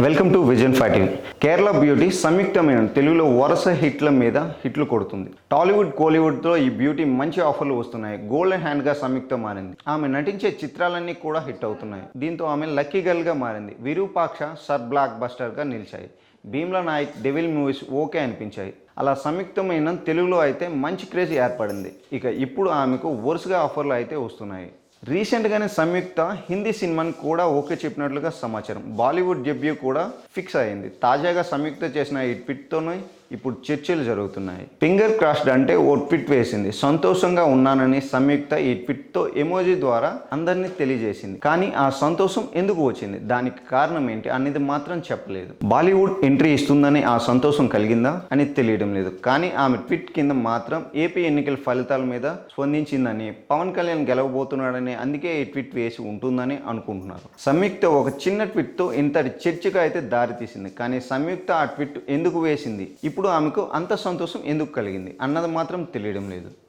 Welcome to vision fighting Kerala beauty సంయుక్తమైన తెలుగులో వరుస హిట్ల మీద హిట్లు కొడుతుంది. టాలీవుడ్ కోలీవుడ్తో ఈ బ్యూటీ మంచి ఆఫర్లు వస్తున్నాయి. గోల్డెన్ హ్యాండ్గా సంయుక్త మారింది. ఆమె నటించే చిత్రాలన్నీ కూడా హిట్ అవుతున్నాయి. దీంతో ఆమె లక్కీ గర్ల్గా మారింది. విరూపాక్ష సర్ బ్లాక్ బస్టర్గా నిలిచాయి. Bheemla Nayak devil movies okay అనిపించాయి. అలా సంయుక్తమైన తెలుగులో అయితే మంచి క్రేజ్ ఏర్పడింది. ఇక ఇప్పుడు ఆమెకు వరుసగా ఆఫర్లు అయితే వస్తున్నాయి. రీసెంట్గానే సంయుక్త హిందీ సినిమాని కూడా ఓకే చెప్పినట్లుగా సమాచారం. బాలీవుడ్ డెబ్యూ కూడా ఫిక్స్ అయింది. తాజాగా సంయుక్త చేసిన ఈ ట్విట్తోనే ఇప్పుడు చర్చలు జరుగుతున్నాయి. ఫింగర్ క్రాస్డ్ అంటే ఓ ట్విట్ వేసింది. సంతోషంగా ఉన్నానని సంయుక్త ఈ ట్విట్తో ఎమోజీ ద్వారా అందరినీ తెలియజేసింది. కానీ ఆ సంతోషం ఎందుకు వచ్చింది? దానికి కారణం ఏంటి అనేది మాత్రం చెప్పలేదు. బాలీవుడ్ ఎంట్రీ ఇస్తుందని ఆ సంతోషం కలిగిందా అని తెలియడం లేదు. కానీ ఆమె ట్విట్ కింద మాత్రం ఏపీ ఎన్నికల ఫలితాల మీద స్పందించిందని పవన్ కళ్యాణ్ గెలవబోతున్నాడని అందుకే ఈ ట్వీట్ వేసి ఉంటుందని అనుకుంటున్నారు. సంయుక్త ఒక చిన్న ట్వీట్తో ఇంతటి చర్చగా అయితే దారితీసింది. కానీ సంయుక్త ఆ ట్వీట్ ఎందుకు వేసింది? ఇప్పుడు ఇప్పుడు ఆమెకు అంత సంతోషం ఎందుకు కలిగింది అన్నది మాత్రం తెలియడం లేదు.